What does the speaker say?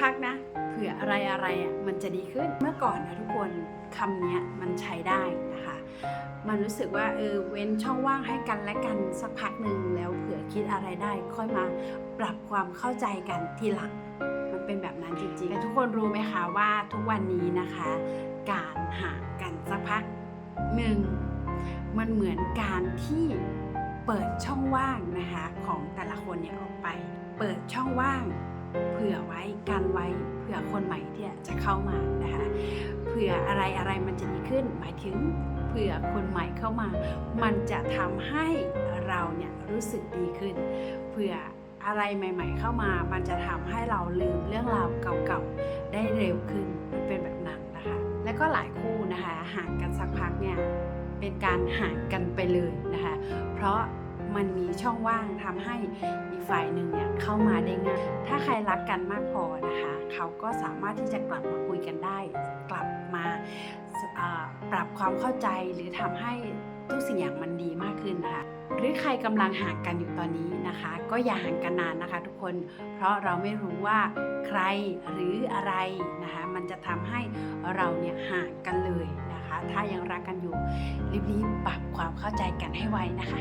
พักนะเผื่ออะไรอะไรอะมันจะดีขึ้นเมื่อก่อนนะทุกคนคำนี้มันใช้ได้นะคะ มันรู้สึกว่าเออเว้นช่องว่างให้กันและกันสักพักหนึ่งแล้วเผื่อคิดอะไรได้ ค่อยมาปรับความเข้าใจกันทีหลังมันเป็นแบบนั้นจริงๆแต่ทุกคนรู้ไหมคะว่าทุกวันนี้นะคะ การห่างกันสักพักหนึ่งมันเหมือนการที่เปิดช่องว่างนะคะของแต่ละคนเนี่ยออกไป เปิดช่องว่าง เผื่อไว้กันไว้เผื่อคนใหม่ที่จะเข้ามานะคะเผื่ออะไรอะไรมันจะดีขึ้น หมายถึงเผื่อคนใหม่เข้ามา มันจะทำให้เราเนี่ยรู้สึกดีขึ้น เผื่ออะไรใหม่ ๆ เข้ามา มันจะทำให้เราลืมเรื่องราวเก่าๆได้เร็วขึ้นมันเป็นแบบนั้นนะคะ และก็หลายคู่นะคะห่างกันสักพักเนี่ยเป็นการห่างกันไปเลยนะคะ เพราะ มันมีช่องว่างทำให้อีกฝ่ายหนึ่งเนี่ยเข้ามาได้ง่ายถ้าใครรักกันมากพอนะคะ เขาก็สามารถที่จะกลับมาคุยกันได้ กลับมาปรับความเข้าใจหรือทำให้ทุกสิ่งอย่างมันดีมากขึ้นนะคะหรือใครกำลังห่างกันอยู่ตอนนี้นะคะ ก็อย่าห่างกันนานนะคะ ทุกคน เพราะเราไม่รู้ว่าใครหรืออะไรนะคะ มันจะทำให้เราเนี่ยห่างกันเลยนะคะ ถ้ายังรักกันอยู่รีบๆปรับความเข้าใจกันให้ไวนะคะ